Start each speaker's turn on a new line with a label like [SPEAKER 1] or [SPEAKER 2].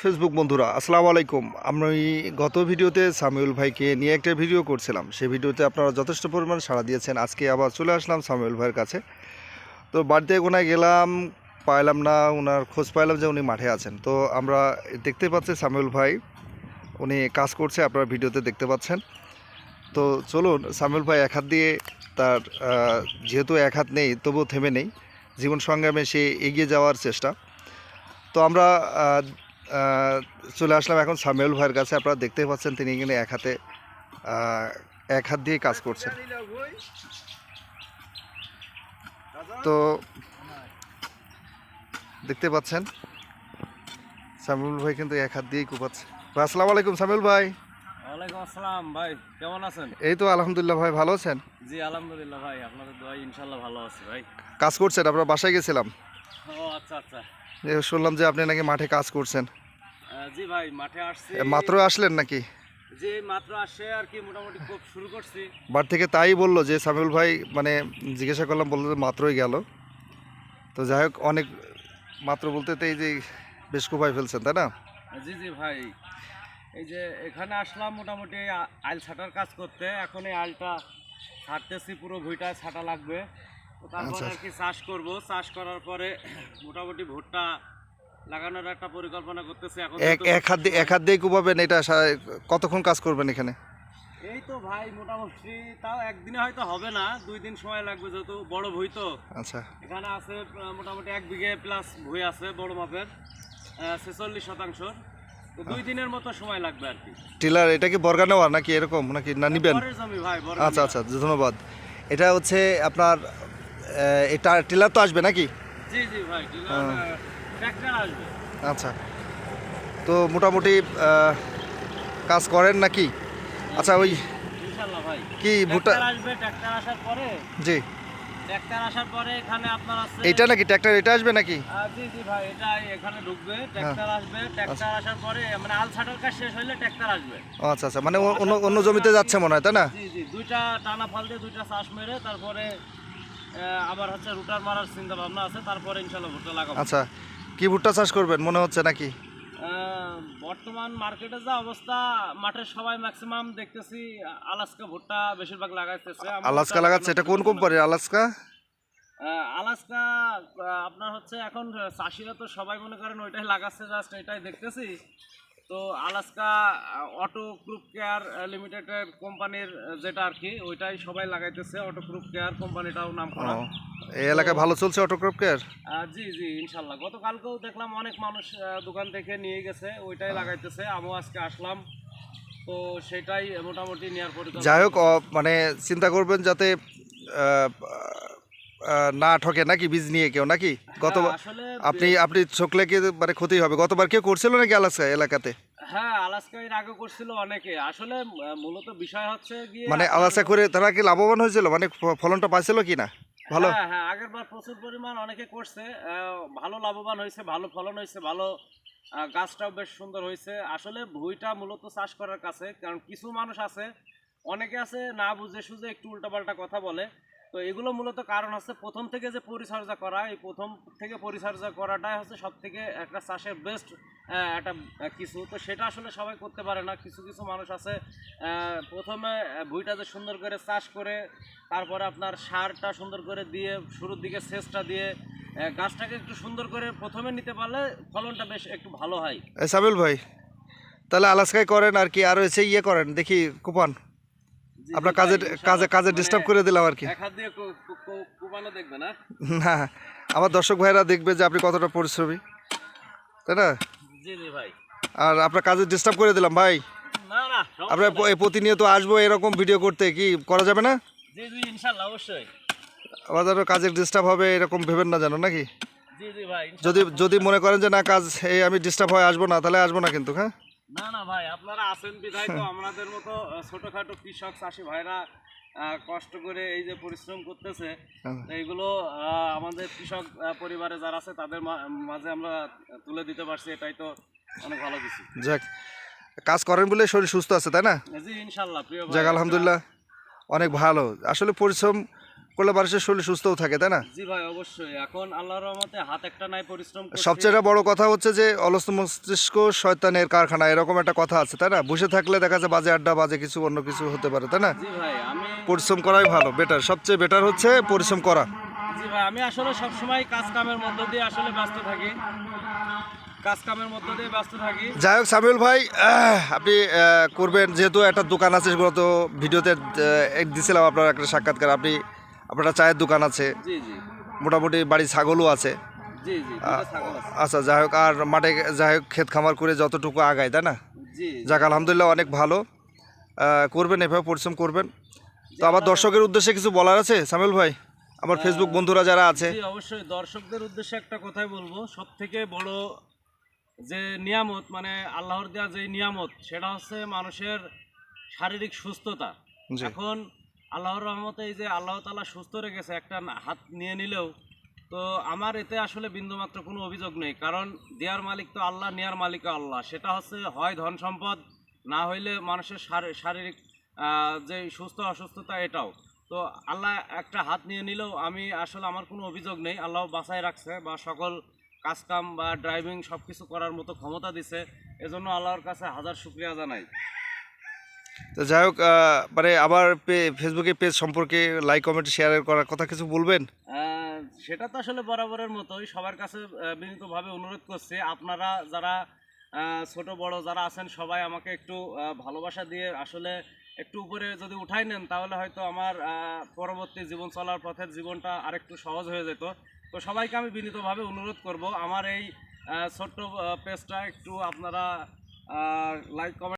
[SPEAKER 1] Facebook বন্ধুরা, আসসালামু আলাইকুম। আমি গত ভিডিওতে সামিউল ভাইকে নিয়ে একটা ভিডিও করছিলাম। সেই ভিডিওতে আপনারা যথেষ্ট পরিমাণ সাড়া দিয়েছেন। আজকে আবার চলে আসলাম সামিউল ভাইয়ের কাছে। তো বাড়িতে ওনায় গেলাম, পাইলাম না, ওনার খোঁজ পাইলাম যে উনি মাঠে আছেন। তো আমরা দেখতে পাচ্ছি সামিউল ভাই, উনি কাজ করছে, আপনারা ভিডিওতে দেখতে পাচ্ছেন। তো চলুন, সামিউল ভাই এক হাত দিয়ে তার যেহেতু এক হাত নেই, তবুও থেমে নেই। জীবন সংগ্রামে সে এগিয়ে যাওয়ার চেষ্টা। তো আমরা চলে আসলাম এখন সামিউল ভাইয়ের কাছে। আপনারা দেখতে পাচ্ছেন তিনি এখানে এক হাতে এক হাত দিয়ে কাজ করছেন। তো দেখতে পাচ্ছেন সামিউল ভাই কিন্তু এক হাত দিয়েই কুপাচ্ছে। আসসালামু আলাইকুম সামিউল ভাই।
[SPEAKER 2] ওয়ালাইকুম আসসালাম ভাই কেমন আছেন?
[SPEAKER 1] এই তো আলহামদুলিল্লাহ ভাই ভালো আছেন?
[SPEAKER 2] জি আলহামদুলিল্লাহ ভাই আপনাদের দোয়া ইনশাল্লাহ ভালো আছে ভাই।
[SPEAKER 1] কাজ করছেন আপনার বাসায় গেছিলাম।
[SPEAKER 2] ও আচ্ছা আচ্ছা।
[SPEAKER 1] শুনলাম যে আপনি নাকি মাঠে কাজ করছেন।
[SPEAKER 2] জি ভাই মাঠে আসছি।
[SPEAKER 1] মাত্র আসলেন নাকি?
[SPEAKER 2] জি মাত্র আসে আর কি মোটামুটি খুব শুরু করছি।
[SPEAKER 1] বার থেকে তাই বলল যে সামিউল ভাই মানে জিজ্ঞাসা করলাম বলল যে মাত্রই গেল। তো যাই হোক অনেক মাত্র বলতে তো এই যে বেশ কোপায় ফেলছেন তাই না?
[SPEAKER 2] জি জি ভাই। এই যে এখানে আসলাম মোটামুটি আইল ছাটার কাজ করতে। এখন এই আইলটা ছাড়তেছি পুরো ভুইটা ছাটা লাগবে। তারপরে
[SPEAKER 1] আচ্ছা।
[SPEAKER 2] আর কি চাষ করব। চাষ করার পরে মোটামুটি ভুট্টা লাগানোর একটা পরিকল্পনা করতেছি। এখন
[SPEAKER 1] এক এক হাত দিয়ে এক হাত দিয়ে কুপাবেন এটা সা- কতক্ষণ কাজ করবেন এখানে?
[SPEAKER 2] এই তো ভাই মোটামুটি তাও একদিনে হয়তো হবে না দুই দিন সময় লাগবে যেহেতু বড় ভুই তো।
[SPEAKER 1] আচ্ছা।
[SPEAKER 2] এখানে আছে আহ, মোটামুটি এক বিঘে প্লাস ভুই আছে বড় মাপের ছেচল্লিশ শতাংশ। তো দুই দিনের মতো সময় লাগবে আর কি।
[SPEAKER 1] টিলার এটা কি বর্গা নেওয়া নাকি এরকম নাকি না নিবেন?
[SPEAKER 2] জমি ভাই
[SPEAKER 1] আচ্ছা আচ্ছা ধন্যবাদ। এটা হচ্ছে আপনার এটা টিলার তো আসবে নাকি?
[SPEAKER 2] জি জি ভাই ট্র্যাক্টর আসবে।
[SPEAKER 1] আচ্ছা। তো মোটামুটি কাজ করেন নাকি? আচ্ছা ওই কি ভুট্টা
[SPEAKER 2] আসবে আসার পরে।
[SPEAKER 1] জি।
[SPEAKER 2] আসার পরে এখানে আপনার আছে
[SPEAKER 1] এইটা নাকি? ট্র্যাক্টর এটা আসবে নাকি?
[SPEAKER 2] জি জি ভাই এটা এখানে ঢুকবে। ট্র্যাক্টর আসবে আসার পরে মানে আল ছাটার কাজ শেষ হইলে আসবে।
[SPEAKER 1] আচ্ছা আচ্ছা মানে অন্য অন্য জমিতে যাচ্ছে মনে হয় তাই না?
[SPEAKER 2] জি জি দুইটা টানা ফল দিয়ে দুইটা চাষ মেরে তারপরে আবার হচ্ছে রুটার মারার চিন্তা ভাবনা আছে তারপরে ইনশাল্লাহ ভুট্টা লাগাবো।
[SPEAKER 1] আচ্ছা কি ভুট্টা চাষ করবেন মনে হচ্ছে নাকি?
[SPEAKER 2] বর্তমান মার্কেটে যা অবস্থা মাঠের সবাই ম্যাক্সিমাম দেখতেছি আলাস্কা ভুট্টা বেশিরভাগ লাগাইতেছে।
[SPEAKER 1] আলাস্কা লাগাচ্ছে এটা কোন কোম্পানির আলাস্কা?
[SPEAKER 2] আলাস্কা আপনার হচ্ছে এখন চাষিরা তো সবাই মনে করেন ওইটাই লাগাচ্ছে জাস্ট এটাই দেখতেছি। তো আলাস্কা অটো গ্রুপ কেয়ার লিমিটেডের কোম্পানির যেটা আর কি ওইটাই সবাই লাগাইতেছে অটো গ্রুপ কেয়ার কোম্পানিটাও নাম করা।
[SPEAKER 1] এই এলাকায় ভালো চলছে অটোক্রপ কেয়ার?
[SPEAKER 2] আহ, জি জি ইনশাল্লাহ। গতকালকেও দেখলাম অনেক মানুষ দোকান থেকে নিয়ে গেছে ওইটাই লাগাইতেছে আমিও আজকে আসলাম। তো সেটাই মোটামুটি নেওয়ার পরিকল্পনা।
[SPEAKER 1] যাই হোক মানে চিন্তা করবেন যাতে না ঠকে নাকি বীজ নিয়ে কেউ নাকি? গত
[SPEAKER 2] হ্যাঁ,
[SPEAKER 1] আপনি আপনি ঠকলে কি মানে ক্ষতি হবে? গতবার কেউ করছিল নাকি আলাস্কা এলাকাতে?
[SPEAKER 2] হ্যাঁ আলাস্কা এর আগে করছিল অনেকে। আসলে মূলত বিষয় হচ্ছে
[SPEAKER 1] মানে আলাস্কা করে তারা কি লাভবান হয়েছিল? মানে ফলনটা পাইছিল কি না ভালো?
[SPEAKER 2] হ্যাঁ হ্যাঁ আগের বার প্রচুর পরিমাণ অনেকে করছে। ভালো লাভবান হয়েছে ভালো ফলন হয়েছে ভালো গাছটাও বেশ সুন্দর হয়েছে। আসলে ভুইটা মূলত চাষ করার কাছে কারণ কিছু মানুষ আছে অনেকে আছে না বুঝে সুঝে একটু উল্টাপাল্টা কথা বলে। তো এগুলো মূলত কারণ হচ্ছে প্রথম থেকে যে পরিচর্যা করা এই প্রথম থেকে পরিচর্যা করাটাই হচ্ছে সব থেকে একটা চাষের বেস্ট একটা কিছু। তো সেটা আসলে সবাই করতে পারে না। কিছু কিছু মানুষ আছে প্রথমে আহ, ভুঁইটা যে সুন্দর করে চাষ করে তারপরে আপনার সারটা সুন্দর করে দিয়ে শুরুর দিকে সেচটা দিয়ে গাছটাকে একটু সুন্দর করে প্রথমে নিতে পারলে ফলনটা বেশ একটু ভালো হয়।
[SPEAKER 1] সাবিল ভাই তাহলে আলাস্কায় করেন আর কি আর হচ্ছে ইয়ে করেন দেখি কুপন। আপনার কাজে কাজে কাজে ডিস্টার্ব করে দিলাম আর কি।
[SPEAKER 2] না?
[SPEAKER 1] আমার দর্শক ভাইরা দেখবে যে আপনি কতটা পরিশ্রমী তাই না? আর আপনার কাজে ডিস্টার্ব করে দিলাম ভাই। এই প্রতিনিয়ত আসব এরকম ভিডিও করতে কি করা যাবে না? ধরো কাজের ডিস্টার্ব হবে এরকম ভেবেন না জানো নাকি? যদি যদি মনে করেন যে না কাজ এই আমি ডিস্টার্ব হয়ে আসব না তাহলে আসব না কিন্তু হ্যাঁ?
[SPEAKER 2] না না ভাই আপনারা আছেন বিধায় তো আমাদের মতো ছোটখাটো কৃষক চাষি ভাইরা কষ্ট করে এই যে পরিশ্রম করতেছে
[SPEAKER 1] হ্যাঁ।
[SPEAKER 2] এইগুলো আমাদের কৃষক পরিবারে যারা আছে তাদের মাঝে আমরা তুলে দিতে পারছি এটাই তো অনেক ভালো কিছু।
[SPEAKER 1] যাক কাজ করেন বলে শরীর সুস্থ আছে তাই না?
[SPEAKER 2] জি ইনশাল্লাহ প্রিয় ভাই
[SPEAKER 1] যাক আলহামদুলিল্লাহ অনেক ভালো। আসলে পরিশ্রম করলে মানুষের শরীর সুস্থও থাকে তাই না?
[SPEAKER 2] জি ভাই অবশ্যই। এখন আল্লাহর রহমতে হাত একটা নাই পরিশ্রম
[SPEAKER 1] সবচেয়ে বড় কথা হচ্ছে যে অলস্ত মস্তিষ্ক শয়তানের কারখানা এরকম একটা কথা আছে তাই না? বসে থাকলে দেখা যায় বাজে আড্ডা বাজে কিছু অন্য কিছু হতে পারে তাই না?
[SPEAKER 2] জি ভাই আমি
[SPEAKER 1] পরিশ্রম করাই ভালো বেটার সবচেয়ে বেটার হচ্ছে পরিশ্রম করা।
[SPEAKER 2] জি ভাই আমি আসলে সবসময় কাজ কামের মধ্য দিয়ে আসলে ব্যস্ত থাকি। কাজ মধ্য দিয়ে ব্যস্ত থাকি।
[SPEAKER 1] যাই হোক সামিউল ভাই আপনি করবেন। যেহেতু একটা দোকান আছে সেগুলো তো ভিডিওতে দিছিলাম আপনার একটা সাক্ষাৎকার। আপনি আপনার চায়ের দোকান আছে। মোটামুটি বাড়ি ছাগলও আছে। আচ্ছা যাই হোক আর মাঠে যাই হোক ক্ষেত খামার করে যতটুকু আগায় তাই না? যাক আলহামদুলিল্লাহ অনেক ভালো। করবেন এভাবে পরিশ্রম করবেন। তো আবার দর্শকের উদ্দেশ্যে কিছু বলার আছে? সামিল ভাই আমার ফেসবুক বন্ধুরা যারা আছে।
[SPEAKER 2] অবশ্যই। দর্শকদের উদ্দেশ্যে একটা কথাই বলব। সব থেকে বড় যে নিয়ামত মানে আল্লাহর দেওয়া যে নিয়ামত সেটা হচ্ছে মানুষের শারীরিক সুস্থতা। এখন আল্লাহর রহমতে এই যে আল্লাহ তালা সুস্থ রেখেছে একটা হাত নিয়ে নিলেও, তো আমার এতে আসলে বিন্দুমাত্র কোনো অভিযোগ নেই। কারণ দেয়ার মালিক তো আল্লাহ, নেয়ার মালিক আল্লাহ। সেটা হচ্ছে হয় ধন সম্পদ, না হইলে মানুষের শারীরিক যে সুস্থ অসুস্থতা এটাও। তো আল্লাহ একটা হাত নিয়ে নিলেও আমি আসলে আমার কোনো অভিযোগ নেই। আল্লাহ বাঁচায় রাখছে বা সকল কাজকাম বা ড্রাইভিং সব কিছু করার মতো ক্ষমতা দিছে। এজন্য আল্লাহর কাছে হাজার শুক্রিয়া জানাই।
[SPEAKER 1] তো যাই হোক মানে আবার পে- ফেসবুকে পেজ সম্পর্কে লাইক কমেন্ট শেয়ার করার কথা কিছু বলবেন?
[SPEAKER 2] সেটা তো আসলে বরাবরের মতোই। সবার কাছে বিনীতভাবে অনুরোধ করছি, আপনারা যারা ছোট, বড় যারা আছেন, সবাই আমাকে একটু ভালোবাসা দিয়ে আসলে একটু উপরে যদি উঠাই নেন, তাহলে হয়তো আমার পরবর্তী জীবন চলার পথের জীবনটা আরেকটু সহজ হয়ে যেত। তো সবাইকে আমি বিনীতভাবে অনুরোধ করব, আমার এই ছোট্ট পেজটা একটু আপনারা লাইক কমেন্ট